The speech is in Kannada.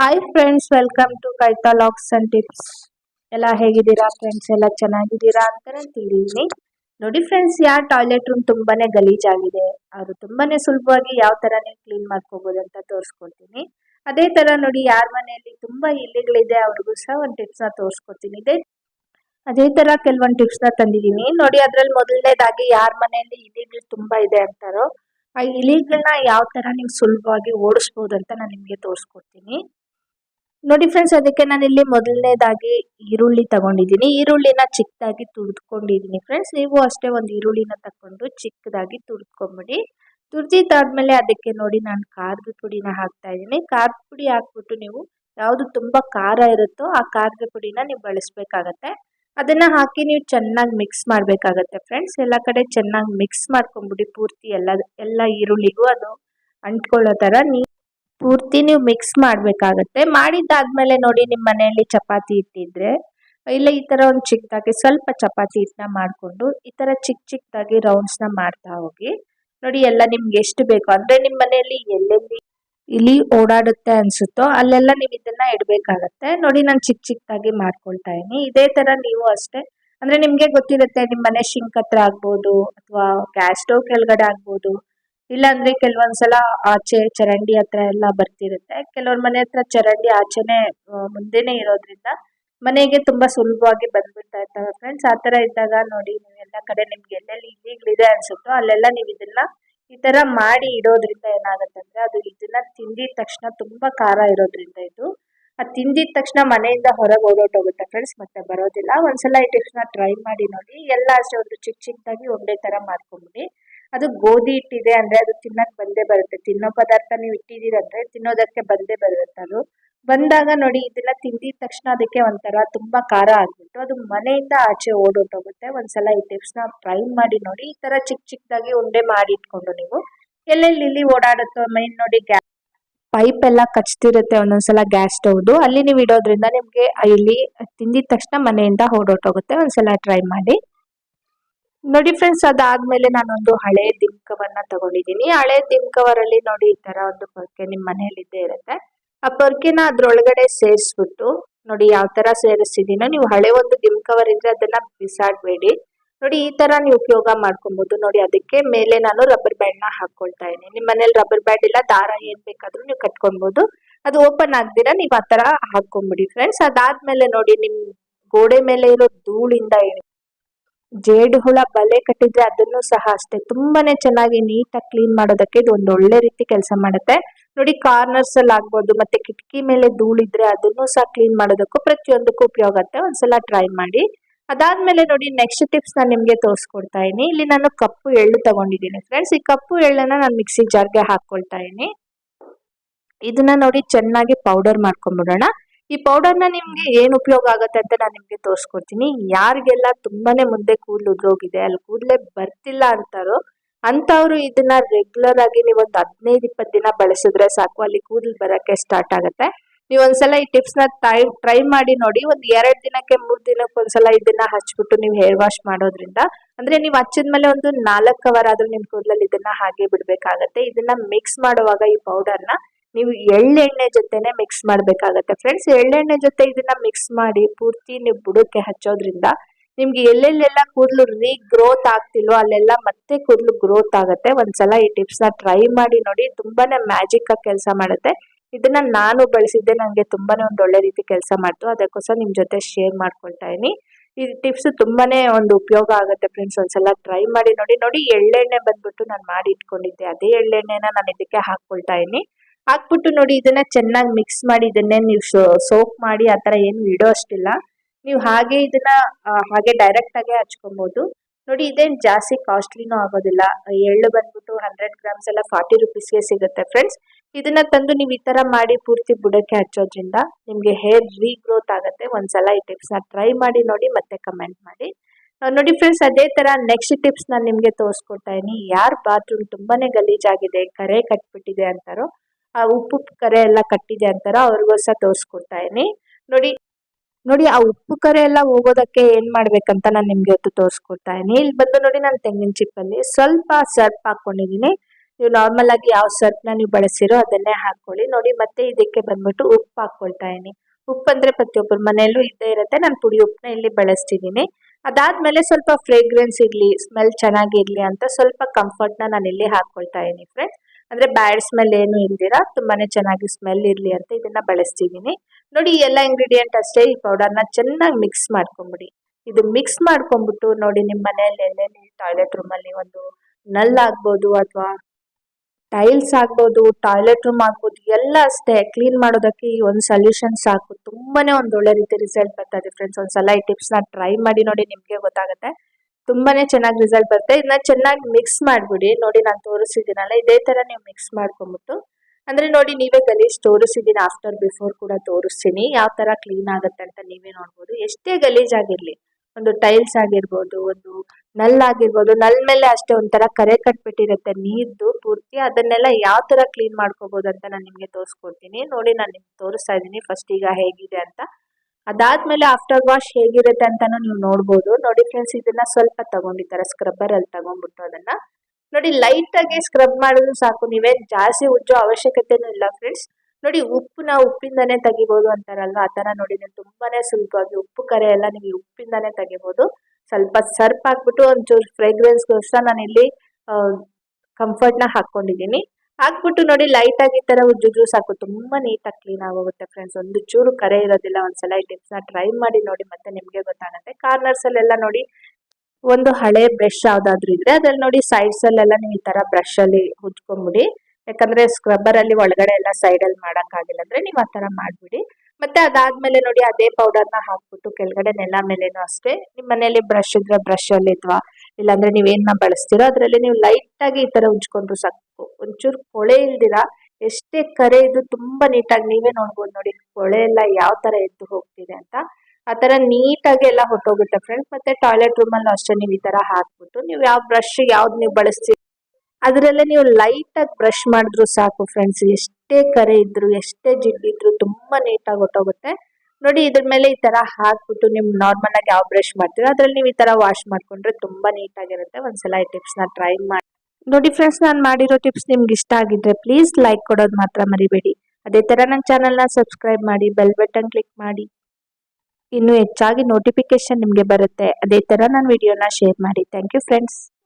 ಹಾಯ್ ಫ್ರೆಂಡ್ಸ್ ವೆಲ್ಕಮ್ ಟು ಕೈತಾ ಲಾಕ್ಸ್ ಅಂಡ್ ಟಿಪ್ಸ್ ಎಲ್ಲ ಹೇಗಿದ್ದೀರಾ ಫ್ರೆಂಡ್ಸ್ ಎಲ್ಲ ಚೆನ್ನಾಗಿದ್ದೀರಾ ಅಂತ ನಾನು ತಿಳಿದೀನಿ ನೋಡಿ ಫ್ರೆಂಡ್ಸ್ ಯಾವ ಟಾಯ್ಲೆಟ್ ರೂಮ್ ತುಂಬಾನೇ ಗಲೀಜಾಗಿದೆ. ಅವರು ತುಂಬಾನೇ ಸುಲಭವಾಗಿ ಯಾವ ತರ ನೀವು ಕ್ಲೀನ್ ಮಾಡ್ಕೋಬಹುದು ಅಂತ ತೋರಿಸ್ಕೊಡ್ತೀನಿ. ಅದೇ ತರ ನೋಡಿ ಯಾರ ಮನೆಯಲ್ಲಿ ತುಂಬಾ ಇಲಿಗಳಿದೆ ಅವ್ರಿಗೂ ಸಹ ಒಂದು ಟಿಪ್ಸ್ನ ತೋರಿಸ್ಕೊಡ್ತೀನಿ. ಇದೇ ಅದೇ ತರ ಕೆಲವೊಂದು ಟಿಪ್ಸ್ನ ತಂದಿದ್ದೀನಿ. ನೋಡಿ ಅದ್ರಲ್ಲಿ ಮೊದಲನೇದಾಗಿ ಯಾರ ಮನೆಯಲ್ಲಿ ಇಲಿಗಳು ತುಂಬಾ ಇದೆ ಅಂತಾರೋ, ಆ ಇಲಿಗಳನ್ನ ಯಾವ ತರ ನೀವು ಸುಲಭವಾಗಿ ಓಡಿಸ್ಬೋದು ಅಂತ ನಾನು ನಿಮಗೆ ತೋರಿಸ್ಕೊಡ್ತೀನಿ. ನೋಡಿ ಫ್ರೆಂಡ್ಸ್ ಅದಕ್ಕೆ ನಾನು ಇಲ್ಲಿ ಮೊದಲನೇದಾಗಿ ಈರುಳ್ಳಿ ತಗೊಂಡಿದ್ದೀನಿ. ಈರುಳ್ಳಿನ ಚಿಕ್ಕದಾಗಿ ತುರಿದ್ಕೊಂಡಿದ್ದೀನಿ ಫ್ರೆಂಡ್ಸ್ ನೀವು ಅಷ್ಟೇ ಒಂದು ಈರುಳ್ಳಿನ ತಕೊಂಡು ಚಿಕ್ಕದಾಗಿ ತುರಿದ್ಕೊಂಬಿಡಿ. ತುರಿದಿದ್ದಾದ್ಮೇಲೆ ಅದಕ್ಕೆ ನೋಡಿ ನಾನು ಖಾರದ ಪುಡಿನ ಹಾಕ್ತಾ ಇದ್ದೀನಿ. ಖಾರದ ಪುಡಿ ಹಾಕ್ಬಿಟ್ಟು ನೀವು ಯಾವುದು ತುಂಬ ಖಾರ ಇರುತ್ತೋ ಆ ಖಾರದ ಪುಡಿನ ನೀವು ಬಳಸಬೇಕಾಗತ್ತೆ. ಅದನ್ನು ಹಾಕಿ ನೀವು ಚೆನ್ನಾಗಿ ಮಿಕ್ಸ್ ಮಾಡಬೇಕಾಗತ್ತೆ ಫ್ರೆಂಡ್ಸ್ ಎಲ್ಲ ಕಡೆ ಚೆನ್ನಾಗಿ ಮಿಕ್ಸ್ ಮಾಡ್ಕೊಂಬಿಡಿ ಪೂರ್ತಿ ಎಲ್ಲ ಎಲ್ಲ ಈರುಳ್ಳಿಗೂ ಅದು ಅಂಟ್ಕೊಳ್ಳೋ ಥರ ನೀವು ಪೂರ್ತಿ ನೀವು ಮಿಕ್ಸ್ ಮಾಡಬೇಕಾಗತ್ತೆ. ಮಾಡಿದ್ದಾದ್ಮೇಲೆ ನೋಡಿ ನಿಮ್ಮ ಮನೆಯಲ್ಲಿ ಚಪಾತಿ ಇಟ್ಟಿದ್ರೆ, ಇಲ್ಲ ಈ ಥರ ಒಂದು ಚಿಕ್ಕದಾಗಿ ಸ್ವಲ್ಪ ಚಪಾತಿ ಹಿಟ್ಟನ್ನ ಮಾಡಿಕೊಂಡು, ಈ ಥರ ಚಿಕ್ಕ ಚಿಕ್ಕದಾಗಿ ರೌಂಡ್ಸ್ನ ಮಾಡ್ತಾ ಹೋಗಿ, ನೋಡಿ ಎಲ್ಲ ನಿಮ್ಗೆ ಎಷ್ಟು ಬೇಕು. ಅಂದರೆ ನಿಮ್ಮ ಮನೆಯಲ್ಲಿ ಎಲ್ಲೆಲ್ಲಿ ಇಲಿ ಓಡಾಡುತ್ತೆ ಅನಿಸುತ್ತೋ ಅಲ್ಲೆಲ್ಲ ನೀವು ಇದನ್ನ ಇಡಬೇಕಾಗತ್ತೆ. ನೋಡಿ ನಾನು ಚಿಕ್ಕ ಚಿಕ್ಕದಾಗಿ ಮಾಡ್ಕೊಳ್ತಾ ಇದೀನಿ ಇದೇ ತರ ನೀವು ಅಷ್ಟೇ, ಅಂದರೆ ನಿಮಗೆ ಗೊತ್ತಿರುತ್ತೆ ನಿಮ್ಮ ಮನೆ ಶಿಂಕ್ ಹತ್ರ ಆಗ್ಬೋದು, ಅಥವಾ ಗ್ಯಾಸ್ ಸ್ಟವ್ ಕೆಳಗಡೆ ಆಗ್ಬೋದು ಇಲ್ಲಾಂದ್ರೆ ಕೆಲವೊಂದ್ಸಲ ಆಚೆ ಚರಂಡಿ ಹತ್ರ ಎಲ್ಲ ಬರ್ತಿರುತ್ತೆ. ಕೆಲವ್ರ ಮನೆ ಹತ್ರ ಚರಂಡಿ ಆಚೆನೆ ಆ, ಮುಂದೆನೆ ಇರೋದ್ರಿಂದ ಮನೆಗೆ ತುಂಬಾ ಸುಲಭವಾಗಿ ಬಂದ್ಬಿಡ್ತಾ ಇರ್ತವೆ ಫ್ರೆಂಡ್ಸ್ ಆ ತರ ಇದ್ದಾಗ ನೋಡಿ ಎಲ್ಲ ಕಡೆ ನಿಮ್ಗೆ ಎಲ್ಲೆಲ್ಲಿ ಇಲಿಗಳಿದೆ ಅನ್ಸುತ್ತೋ ಅಲ್ಲೆಲ್ಲ ನೀವು ಇದನ್ನ ಈ ತರ ಮಾಡಿ ಇಡೋದ್ರಿಂದ ಏನಾಗತ್ತಂದ್ರೆ ಅದು ಇದನ್ನ ತಿಂದಿದ ತಕ್ಷಣ ತುಂಬಾ ಖಾರ ಇರೋದ್ರಿಂದ ಇದು. ಅದು ತಿಂದಿದ ತಕ್ಷಣ ಮನೆಯಿಂದ ಹೊರಗೆ ಓಡೋಟೋಗುತ್ತೆ ಫ್ರೆಂಡ್ಸ್ ಮತ್ತೆ ಬರೋದಿಲ್ಲ. ಒಂದ್ಸಲ ಈ ಟಿಪ್ಸ್ನ ಟ್ರೈ ಮಾಡಿ ನೋಡಿ. ಎಲ್ಲ ಅಷ್ಟೇ ಒಂದು ಚಿಕ್ಕ ಚಿಕ್ಕದಾಗಿ ಒಂದೇ ತರ ಮಾಡ್ಕೊಂಬಿಡಿ. ಅದು ಗೋಧಿ ಹಿಟ್ಟಿದೆ ಅಂದ್ರೆ ಅದು ತಿನ್ನಕ್ ಬಂದೇ ಬರುತ್ತೆ. ತಿನ್ನೋ ಪದಾರ್ಥ ನೀವು ಇಟ್ಟಿದ್ದೀರಂದ್ರೆ ತಿನ್ನೋದಕ್ಕೆ ಬಂದೇ ಬರುತ್ತೆ ಅದು. ಬಂದಾಗ ನೋಡಿ ಇದನ್ನ ತಿಂದಿದ ತಕ್ಷಣ ಅದಕ್ಕೆ ಒಂಥರ ತುಂಬಾ ಖಾರ ಆಗ್ಬಿಟ್ಟು ಅದು ಮನೆಯಿಂದ ಆಚೆ ಓಡೋಟೋಗುತ್ತೆ. ಒಂದ್ಸಲ ಈ ಟಿಪ್ಸ್ನ ಟ್ರೈ ಮಾಡಿ ನೋಡಿ. ಈ ತರ ಚಿಕ್ಕ ಚಿಕ್ಕದಾಗಿ ಉಂಡೆ ಮಾಡಿ ಇಟ್ಕೊಂಡು ನೀವು ಎಲ್ಲೆಲ್ಲಿ ಇಲ್ಲಿ ಓಡಾಡುತ್ತೋ ಮೈನ್ ನೋಡಿ ಗ್ಯಾಸ್ ಪೈಪ್ ಎಲ್ಲ ಕಚ್ತಿರುತ್ತೆ ಒಂದೊಂದ್ಸಲ ಗ್ಯಾಸ್ ಸ್ಟೌವ್ದು ಅಲ್ಲಿ ನೀವು ಇಡೋದ್ರಿಂದ ನಿಮ್ಗೆ ಇಲ್ಲಿ ತಿಂದಿದ ತಕ್ಷಣ ಮನೆಯಿಂದ ಓಡೋಟೋಗುತ್ತೆ. ಒಂದ್ಸಲ ಟ್ರೈ ಮಾಡಿ. ನೋಡಿ ಫ್ರೆಂಡ್ಸ್ ಅದಾದ್ಮೇಲೆ ನಾನೊಂದು ಹಳೆ ದಿಮ್ಕವನ್ನ ತಗೊಂಡಿದ್ದೀನಿ. ಹಳೆ ದಿಮ್ ಕವರ್ ಅಲ್ಲಿ ನೋಡಿ ಈ ತರ ಒಂದು ಪರ್ಕೆ ನಿಮ್ ಮನೆಯಲ್ಲಿ ಇದ್ದೇ ಇರುತ್ತೆ. ಆ ಪೊರ್ಕೆನ ಅದ್ರೊಳಗಡೆ ಸೇರಿಸ್ಬಿಟ್ಟು ನೋಡಿ ಯಾವ ತರ ಸೇರಿಸಿದೀನೋ ನೀವು ಹಳೆ ಒಂದು ದಿಮ್ ಕವರ್ ಇದ್ರೆ ಅದನ್ನ ಬಿಸಾಡ್ಬೇಡಿ. ನೋಡಿ ಈ ತರ ನೀವು ಉಪಯೋಗ ಮಾಡ್ಕೊಬಹುದು ನೋಡಿ ಅದಕ್ಕೆ ಮೇಲೆ ನಾನು ರಬ್ಬರ್ ಬ್ಯಾಂಡ್ನ ಹಾಕೊಳ್ತಾ ಇದ್ದೀನಿ. ನಿಮ್ಮ ಮನೇಲಿ ರಬ್ಬರ್ ಬ್ಯಾಂಡ್ ಇಲ್ಲ, ದಾರ ಏನ್ ಬೇಕಾದ್ರೂ ನೀವು ಕಟ್ಕೊಬಹುದು ಅದು ಓಪನ್ ಆಗ್ದಿರಾ ನೀವು ಆ ತರ ಹಾಕೊಂಬಿಡಿ ಫ್ರೆಂಡ್ಸ್ ಅದಾದ್ಮೇಲೆ ನೋಡಿ ನಿಮ್ ಗೋಡೆ ಮೇಲೆ ಇರೋ ಧೂಳಿಂದ ಜೇಡು ಹುಳ ಬಲೆ ಕಟ್ಟಿದ್ರೆ ಅದನ್ನು ಸಹ ಅಷ್ಟೇ. ತುಂಬಾನೇ ಚೆನ್ನಾಗಿ ನೀಟಾಗಿ ಕ್ಲೀನ್ ಮಾಡೋದಕ್ಕೆ ಇದು ಒಂದು ಒಳ್ಳೆ ರೀತಿ ಕೆಲಸ ಮಾಡುತ್ತೆ. ನೋಡಿ ಕಾರ್ನರ್ಸ್ ಅಲ್ಲಿ ಆಗ್ಬೋದು, ಮತ್ತೆ ಕಿಟಕಿ ಮೇಲೆ ಧೂಳಿದ್ರೆ ಅದನ್ನು ಸಹ ಕ್ಲೀನ್ ಮಾಡೋದಕ್ಕೂ ಪ್ರತಿಯೊಂದಕ್ಕೂ ಉಪಯೋಗ ಆಗುತ್ತೆ. ಒಂದ್ಸಲ ಟ್ರೈ ಮಾಡಿ. ಅದಾದ್ಮೇಲೆ ನೋಡಿ ನೆಕ್ಸ್ಟ್ ಟಿಪ್ಸ್ ನಾನು ನಿಮ್ಗೆ ತೋರಿಸ್ಕೊಡ್ತಾ ಇದೀನಿ ಇಲ್ಲಿ ನಾನು ಕಪ್ಪು ಎಳ್ಳು ತಗೊಂಡಿದ್ದೀನಿ ಫ್ರೆಂಡ್ಸ್. ಈ ಕಪ್ಪು ಎಳ್ಳನ್ನ ನಾನು ಮಿಕ್ಸಿ ಜಾರ್ಗೆ ಹಾಕೊಳ್ತಾ ಇದೀನಿ ಇದನ್ನ ನೋಡಿ ಚೆನ್ನಾಗಿ ಪೌಡರ್ ಮಾಡ್ಕೊಂಡ್ಬಿಡೋಣ ಈ ಪೌಡರ್ನ ನಿಮ್ಗೆ ಏನ್ ಉಪಯೋಗ ಆಗುತ್ತೆ ಅಂತ ನಾನು ನಿಮ್ಗೆ ತೋರಿಸ್ಕೊಡ್ತೀನಿ. ಯಾರಿಗೆಲ್ಲ ತುಂಬಾನೇ ಮುಂದೆ ಕೂದಲು ಉದ್ರೋಗಿದೆ, ಅಲ್ಲಿ ಕೂದಲೇ ಬರ್ತಿಲ್ಲ ಅಂತಾರೋ ಅಂತವ್ರು ಇದನ್ನ ರೆಗ್ಯುಲರ್ ಆಗಿ ನೀವು ಒಂದು ಹದಿನೈದು, ಇಪ್ಪತ್ತು ದಿನ ಬಳಸಿದ್ರೆ ಸಾಕು, ಅಲ್ಲಿ ಕೂದಲು ಬರಕ್ಕೆ ಸ್ಟಾರ್ಟ್ ಆಗುತ್ತೆ. ನೀವು ಒಂದ್ಸಲ ಈ ಟಿಪ್ಸ್ನ ಟ್ರೈ ಟ್ರೈ ಮಾಡಿ ನೋಡಿ, ಒಂದ್ ಎರಡ್ ದಿನಕ್ಕೆ, ಮೂರ್ ದಿನಕ್ಕೆ ಒಂದ್ಸಲ ಇದನ್ನ ಹಚ್ಬಿಟ್ಟು ನೀವು ಹೇರ್ ವಾಶ್ ಮಾಡೋದ್ರಿಂದ, ಅಂದ್ರೆ ನೀವು ಹಚ್ಚಿದ್ಮೇಲೆ ಒಂದು ನಾಲ್ಕು ಅವರ್ ಆದ್ರೂ ನಿಮ್ ಕೂದಲಲ್ಲಿ ಇದನ್ನ ಹಾಗೆ ಬಿಡ್ಬೇಕಾಗತ್ತೆ. ಇದನ್ನ ಮಿಕ್ಸ್ ಮಾಡುವಾಗ ಈ ಪೌಡರ್ನ ನೀವು ಎಳ್ಳೆಣ್ಣೆ ಜೊತೆನೆ ಮಿಕ್ಸ್ ಮಾಡ್ಬೇಕಾಗತ್ತೆ ಫ್ರೆಂಡ್ಸ್ ಎಳ್ಳೆಣ್ಣೆ ಜೊತೆ ಇದನ್ನ ಮಿಕ್ಸ್ ಮಾಡಿ ಪೂರ್ತಿ ನೀವು ಬುಡಕ್ಕೆ ಹಚ್ಚೋದ್ರಿಂದ ನಿಮ್ಗೆ ಎಲ್ಲೆಲ್ಲೆಲ್ಲ ಕೂದಲು ರೀ ಗ್ರೋತ್ ಆಗ್ತಿಲ್ವೋ ಅಲ್ಲೆಲ್ಲ ಮತ್ತೆ ಕೂದಲು ಗ್ರೋತ್ ಆಗುತ್ತೆ. ಒಂದ್ಸಲ ಈ ಟಿಪ್ಸ್ನ ಟ್ರೈ ಮಾಡಿ ನೋಡಿ, ತುಂಬಾನೇ ಮ್ಯಾಜಿಕ್ ಆಗಿ ಕೆಲಸ ಮಾಡುತ್ತೆ. ಇದನ್ನ ನಾನು ಬಳಸಿದ್ದೆ ನನಗೆ ತುಂಬಾನೇ ಒಂದು ಒಳ್ಳೆ ರೀತಿ ಕೆಲಸ ಮಾಡ್ತು. ಅದಕ್ಕೋಸ್ಕರ ನಿಮ್ ಜೊತೆ ಶೇರ್ ಮಾಡ್ಕೊಳ್ತಾ ಇದೀನಿ ಈ ಟಿಪ್ಸ್ ತುಂಬಾನೇ ಒಂದು ಉಪಯೋಗ ಆಗುತ್ತೆ ಫ್ರೆಂಡ್ಸ್ ಒಂದ್ಸಲ ಟ್ರೈ ಮಾಡಿ ನೋಡಿ ನೋಡಿ ಎಳ್ಳೆಣ್ಣೆ ಬಂದ್ಬಿಟ್ಟು ನಾನು ಮಾಡಿ ಇಟ್ಕೊಂಡಿದ್ದೆ. ಅದೇ ಎಳ್ಳೆಣ್ಣೆನ ನಾನು ಇದಕ್ಕೆ ಹಾಕೊಳ್ತಾ ಇದೀನಿ ಹಾಕ್ಬಿಟ್ಟು ನೋಡಿ, ಇದನ್ನ ಚೆನ್ನಾಗಿ ಮಿಕ್ಸ್ ಮಾಡಿ, ಇದನ್ನೇ ನೀವು ಸೋಪ್ ಮಾಡಿ, ಆ ಥರ ಏನು ಇಡೋ ಅಷ್ಟಿಲ್ಲ. ನೀವು ಹಾಗೆ ಇದನ್ನ ಹಾಗೆ ಡೈರೆಕ್ಟ್ ಆಗಿ ಹಚ್ಕೊಬಹುದು ನೋಡಿ, ಇದೇನು ಜಾಸ್ತಿ ಕಾಸ್ಟ್ಲಿನೂ ಆಗೋದಿಲ್ಲ. ಎಳ್ಳು ಬಂದ್ಬಿಟ್ಟು ಹಂಡ್ರೆಡ್ ಗ್ರಾಮ್ಸ್ ಎಲ್ಲ ಫಾರ್ಟಿ ರುಪೀಸ್ಗೆ ಸಿಗುತ್ತೆ ಫ್ರೆಂಡ್ಸ್ ಇದನ್ನ ತಂದು ನೀವು ಈ ತರ ಮಾಡಿ ಪೂರ್ತಿ ಬುಡಕ್ಕೆ ಹಚ್ಚೋದ್ರಿಂದ ನಿಮ್ಗೆ ಹೇರ್ ರೀಗ್ರೋತ್ ಆಗುತ್ತೆ. ಒಂದ್ಸಲ ಈ ಟಿಪ್ಸ್ನ ಟ್ರೈ ಮಾಡಿ, ನೋಡಿ, ಮತ್ತೆ ಕಮೆಂಟ್ ಮಾಡಿ. ನೋಡಿ ಫ್ರೆಂಡ್ಸ್ ಅದೇ ತರ ನೆಕ್ಸ್ಟ್ ಟಿಪ್ಸ್ ನಾನು ನಿಮ್ಗೆ ತೋರಿಸ್ಕೊಡ್ತಾ ಇದೀನಿ. ಯಾರು ಬಾತ್ರೂಮ್ ತುಂಬಾನೇ ಗಲೀಜಾಗಿದೆ, ಕರೆ ಕಟ್ಬಿಟ್ಟಿದೆ ಅಂತಾರೋ ಆ ಉಪ್ಪು ಕರೆ ಎಲ್ಲ ಕಟ್ಟಿದೆ ಅಂತಾರ, ಅವ್ರಿಗೋಸ್ಕರ ತೋರಿಸ್ಕೊಡ್ತಾ ಇದೀನಿ ನೋಡಿ ನೋಡಿ, ಆ ಉಪ್ಪು ಕರೆ ಎಲ್ಲ ಹೋಗೋದಕ್ಕೆ ಏನ್ ಮಾಡ್ಬೇಕಂತ ನಾನು ನಿಮ್ಗೆ ಇವತ್ತು ತೋರಿಸ್ಕೊಡ್ತಾ ಇದೀನಿ ಇಲ್ಲಿ ಬಂದು ನೋಡಿ ನಾನು ತೆಂಗಿನ ಚಿಪ್ಪಲ್ಲಿ ಸ್ವಲ್ಪ ಸರ್ಪ್ ಹಾಕೊಂಡಿದೀನಿ ನೀವು ನಾರ್ಮಲ್ ಆಗಿ ಯಾವ ಸರ್ಪ್ನ ನೀವು ಬಳಸಿರೋ ಅದನ್ನೇ ಹಾಕೊಳ್ಳಿ ನೋಡಿ, ಮತ್ತೆ ಇದಕ್ಕೆ ಬಂದ್ಬಿಟ್ಟು ಉಪ್ಪು ಹಾಕೊಳ್ತಾ ಇದೀನಿ ಉಪ್ಪು ಅಂದ್ರೆ ಪ್ರತಿಯೊಬ್ಬರ ಮನೆಯಲ್ಲೂ ಇದ್ದೇ ಇರುತ್ತೆ. ನಾನು ಪುಡಿ ಉಪ್ಪನ್ನ ಇಲ್ಲಿ ಬಳಸ್ತಿದ್ದೀನಿ. ಅದಾದ್ಮೇಲೆ ಸ್ವಲ್ಪ ಫ್ರೇಗ್ರೆನ್ಸ್ ಇರ್ಲಿ ಸ್ಮೆಲ್ ಚೆನ್ನಾಗಿರ್ಲಿ ಅಂತ ಸ್ವಲ್ಪ ಕಂಫರ್ಟ್ನ ನಾನು ಇಲ್ಲಿ ಹಾಕೊಳ್ತಾ ಇದೀನಿ ಫ್ರೆಂಡ್ಸ್ ಅಂದ್ರೆ ಬ್ಯಾಡ್ ಸ್ಮೆಲ್ ಏನು ಇಲ್ದಿರ ತುಂಬಾನೇ ಚೆನ್ನಾಗಿ ಸ್ಮೆಲ್ ಇರ್ಲಿ ಅಂತ ಇದನ್ನ ಬಳಸ್ತಿದ್ದೀನಿ ನೋಡಿ ಈ ಎಲ್ಲ ಇಂಗ್ರೀಡಿಯೆಂಟ್ ಅಷ್ಟೇ ಈ ಪೌಡರ್ನ ಚೆನ್ನಾಗಿ ಮಿಕ್ಸ್ ಮಾಡ್ಕೊಂಬಿಡಿ. ಇದು ಮಿಕ್ಸ್ ಮಾಡ್ಕೊಂಡ್ಬಿಟ್ಟು ನೋಡಿ ನಿಮ್ಮ ಮನೆಯಲ್ಲಿ ಎಲ್ಲೆಲ್ಲಿ ಟಾಯ್ಲೆಟ್ ರೂಮಲ್ಲಿ ಒಂದು ನಲ್ ಆಗ್ಬೋದು ಅಥವಾ ಟೈಲ್ಸ್ ಆಗ್ಬೋದು ಟಾಯ್ಲೆಟ್ ರೂಮ್ ಆಗ್ಬೋದು, ಎಲ್ಲ ಅಷ್ಟೇ ಕ್ಲೀನ್ ಮಾಡೋದಕ್ಕೆ ಈ ಒಂದು ಸೊಲ್ಯೂಷನ್ ಸಾಕು. ತುಂಬಾನೇ ಒಂದು ಒಳ್ಳೆ ರೀತಿ ರಿಸಲ್ಟ್ ಬರ್ತದೆ ಫ್ರೆಂಡ್ಸ್ ಒಂದ್ಸಲ ಈ ಟಿಪ್ಸ್ನ ಟ್ರೈ ಮಾಡಿ ನೋಡಿ ನಿಮಗೆ ಗೊತ್ತಾಗುತ್ತೆ. ತುಂಬಾನೇ ಚೆನ್ನಾಗಿ ರಿಸಲ್ಟ್ ಬರುತ್ತೆ. ಇದನ್ನ ಚೆನ್ನಾಗಿ ಮಿಕ್ಸ್ ಮಾಡ್ಬಿಡಿ. ನೋಡಿ ನಾನು ತೋರಿಸಿದ್ದೀನಲ್ಲ, ಇದೇ ತರ ನೀವು ಮಿಕ್ಸ್ ಮಾಡ್ಕೊಂಬಿಟ್ಟು, ಅಂದ್ರೆ ನೋಡಿ ನೀವೇ ಗಲೀಜ್ ತೋರಿಸಿದ್ದೀನಿ ಆಫ್ಟರ್ ಬಿಫೋರ್ ಕೂಡ ತೋರಿಸ್ತೀನಿ. ಯಾವ ತರ ಕ್ಲೀನ್ ಆಗುತ್ತೆ ಅಂತ ನೀವೇ ನೋಡ್ಬೋದು. ಎಷ್ಟೇ ಗಲೀಜ್ ಆಗಿರಲಿ, ಒಂದು ಟೈಲ್ಸ್ ಆಗಿರ್ಬೋದು, ಒಂದು ನಲ್ ಆಗಿರ್ಬೋದು, ನಲ್ ಮೇಲೆ ಅಷ್ಟೇ ಒಂಥರ ಕರೆ ಕಟ್ಬಿಟ್ಟಿರುತ್ತೆ ನೀರ್ದು ಪೂರ್ತಿ, ಅದನ್ನೆಲ್ಲ ಯಾವ ತರ ಕ್ಲೀನ್ ಮಾಡ್ಕೋಬಹುದು ಅಂತ ನಾನು ನಿಮಗೆ ತೋರಿಸ್ಕೊಡ್ತೀನಿ. ನೋಡಿ ನಾನು ನಿಮ್ಗೆ ತೋರಿಸ್ತಾ ಇದ್ದೀನಿ ಫಸ್ಟ್ ಈಗ ಹೇಗಿದೆ ಅಂತ. ಅದಾದ್ಮೇಲೆ ಆಫ್ಟರ್ ವಾಶ್ ಹೇಗಿರುತ್ತೆ ಅಂತಾನು ನೀವು ನೋಡ್ಬೋದು. ನೋಡಿ ಫ್ರೆಂಡ್ಸ್ ಇದನ್ನ ಸ್ವಲ್ಪ ತಗೊಂಡಿದ್ದಾರೆ ಸ್ಕ್ರಬ್ಬರ್ ಅಲ್ಲಿ ತಗೊಂಡ್ಬಿಟ್ಟು ಅದನ್ನ. ನೋಡಿ ಲೈಟ್ ಆಗಿ ಸ್ಕ್ರಬ್ ಮಾಡಿದ್ರು ಸಾಕು. ನೀವೇ ಜಾಸ್ತಿ ಉಜ್ಜೋ ಅವಶ್ಯಕತೆನೂ ಇಲ್ಲ ಫ್ರೆಂಡ್ಸ್ ನೋಡಿ ಉಪ್ಪುನ ಉಪ್ಪಿಂದಾನೇ ತೆಗಿಬಹುದು ಅಂತಾರಲ್ವಾ? ಆತರ ನೋಡಿ ನೀವು ತುಂಬಾನೇ ಸುಲಭವಾಗಿ ಉಪ್ಪು, ಕರೆ ಎಲ್ಲ ನೀವು ಉಪ್ಪಿಂದಾನೇ ತೆಗಿಬಹುದು ಸ್ವಲ್ಪ ಸರ್ಪ್ ಹಾಕ್ಬಿಟ್ಟು ಒಂಚೂರು ಫ್ರೇಗ್ರೆನ್ಸ್ಗೋಸ್ಕರ ನಾನು ಇಲ್ಲಿ ಕಂಫರ್ಟ್ನ ಹಾಕೊಂಡಿದ್ದೀನಿ. ಹಾಕ್ಬಿಟ್ಟು ನೋಡಿ ಲೈಟ್ ಆಗಿ ಈ ತರ ಜ್ಯೂಸ್ ಸಾಕು. ತುಂಬಾ ನೀಟಾಗಿ ಕ್ಲೀನ್ ಆಗೋಗುತ್ತೆ ಫ್ರೆಂಡ್ಸ್ ಒಂದು ಚೂರು ಕರೆ ಇರೋದಿಲ್ಲ ಒಂದ್ಸಲ ಈ ಟಿಪ್ಸ್ನ ಟ್ರೈ ಮಾಡಿ ನೋಡಿ ಮತ್ತೆ ನಿಮ್ಗೆ ಗೊತ್ತಾಗುತ್ತೆ. ಕಾರ್ನರ್ಸ್ ಅಲ್ಲೆಲ್ಲ ನೋಡಿ ಒಂದು ಹಳೆ ಬ್ರಷ್ ಯಾವ್ದಾದ್ರು ಇದ್ರೆ ಅದ್ರಲ್ಲಿ ನೋಡಿ ಸೈಡ್ಸ್ ಅಲ್ಲೆಲ್ಲ ನೀವು ಈ ತರ ಬ್ರಷ್ ಅಲ್ಲಿ ಉಜ್ಕೊಂಬಿಡಿ ಯಾಕಂದ್ರೆ ಸ್ಕ್ರಬ್ಬರ್ ಅಲ್ಲಿ ಒಳಗಡೆ ಎಲ್ಲ ಸೈಡ್ ಅಲ್ಲಿ ಮಾಡಕ್ ಆಗಿಲ್ಲ ಅಂದ್ರೆ ನೀವು ಆ ತರ ಮಾಡ್ಬಿಡಿ. ಮತ್ತೆ ಅದಾದ್ಮೇಲೆ ನೋಡಿ ಅದೇ ಪೌಡರ್ನ ಹಾಕ್ಬಿಟ್ಟು ಕೆಳಗಡೆ ನೆಲ ಮೇಲೇನು ಅಷ್ಟೇ ನಿಮ್ಮ ಮನೆಯಲ್ಲಿ ಬ್ರಷ್ ಇದ್ರೆ ಬ್ರಷ್ ಅಲ್ಲಿ ಅಥವಾ ಇಲ್ಲಾಂದ್ರೆ ನೀವೇನ ಬಳಸ್ತೀರೋ ಅದರಲ್ಲಿ ನೀವು ಲೈಟ್ ಆಗಿ ಈ ತರ ಉಜ್ಕೊಂಡ್ರು ಸಾಕು. ಒಂಚೂರು ಕೊಳೆ ಇಲ್ದಿರ ಎಷ್ಟೇ ಕರೆ ಇದು ತುಂಬಾ ನೀಟಾಗಿ ನೀವೇ ನೋಡ್ಬೋದು ನೋಡಿ, ಕೊಳೆ ಎಲ್ಲ ಯಾವ ತರ ಎದ್ದು ಹೋಗ್ತಿದೆ ಅಂತ. ಆ ತರ ನೀಟಾಗಿ ಎಲ್ಲ ಹೊಟ್ಟೋಗುತ್ತೆ ಫ್ರೆಂಡ್ಸ್ ಮತ್ತೆ ಟಾಯ್ಲೆಟ್ ರೂಮ್ ಅಲ್ಲೂ ಅಷ್ಟೇ ನೀವು ಈ ತರ ಹಾಕ್ಬಿಟ್ಟು ನೀವು ಯಾವ ಬ್ರಷ್ ಯಾವ್ದು ನೀವು ಬಳಸ್ತೀರಿ, ಅದರಲ್ಲೇ ನೀವು ಲೈಟ್ ಆಗಿ ಬ್ರಷ್ ಮಾಡಿದ್ರು ಸಾಕು ಫ್ರೆಂಡ್ಸ್ ಎಷ್ಟೇ ಕರೆ ಇದ್ರು, ಎಷ್ಟೇ ಜಿಡ್ಡಿದ್ರು ತುಂಬಾ ನೀಟಾಗಿ ಹೊಟ್ಟೋಗುತ್ತೆ. ನೋಡಿ ಇದ್ರ ಮೇಲೆ ಈ ತರ ಹಾಕ್ಬಿಟ್ಟು ನಿಮ್ ನಾರ್ಮಲ್ ಆಗಿ ಯಾವ ಬ್ರಷ್ ಮಾಡ್ತೀರೋ ಅದ್ರಲ್ಲಿ ನೀವು ಈ ತರ ವಾಶ್ ಮಾಡ್ಕೊಂಡ್ರೆ ತುಂಬಾ ನೀಟಾಗಿರುತ್ತೆ. ಒಂದ್ಸಲ ಈ ಟಿಪ್ಸ್ನ ಟ್ರೈ ಮಾಡಿ ನೋಡಿ ಫ್ರೆಂಡ್ಸ್ ನಾನು ಮಾಡಿರೋ ಟಿಪ್ಸ್ ನಿಮ್ಗೆ ಇಷ್ಟ ಆಗಿದ್ರೆ ಪ್ಲೀಸ್ ಲೈಕ್ ಕೊಡೋದು ಮಾತ್ರ ಮರಿಬೇಡಿ. ಅದೇ ತರ ನನ್ನ ಚಾನಲ್ನ ಸಬ್ಸ್ಕ್ರೈಬ್ ಮಾಡಿ ಬೆಲ್ ಬಟನ್ ಕ್ಲಿಕ್ ಮಾಡಿ. ಇನ್ನೂ ಹೆಚ್ಚಾಗಿ ನೋಟಿಫಿಕೇಶನ್ ನಿಮಗೆ ಬರುತ್ತೆ. ಅದೇ ತರ ನಾನು ವಿಡಿಯೋನ ಶೇರ್ ಮಾಡಿ. Thank you friends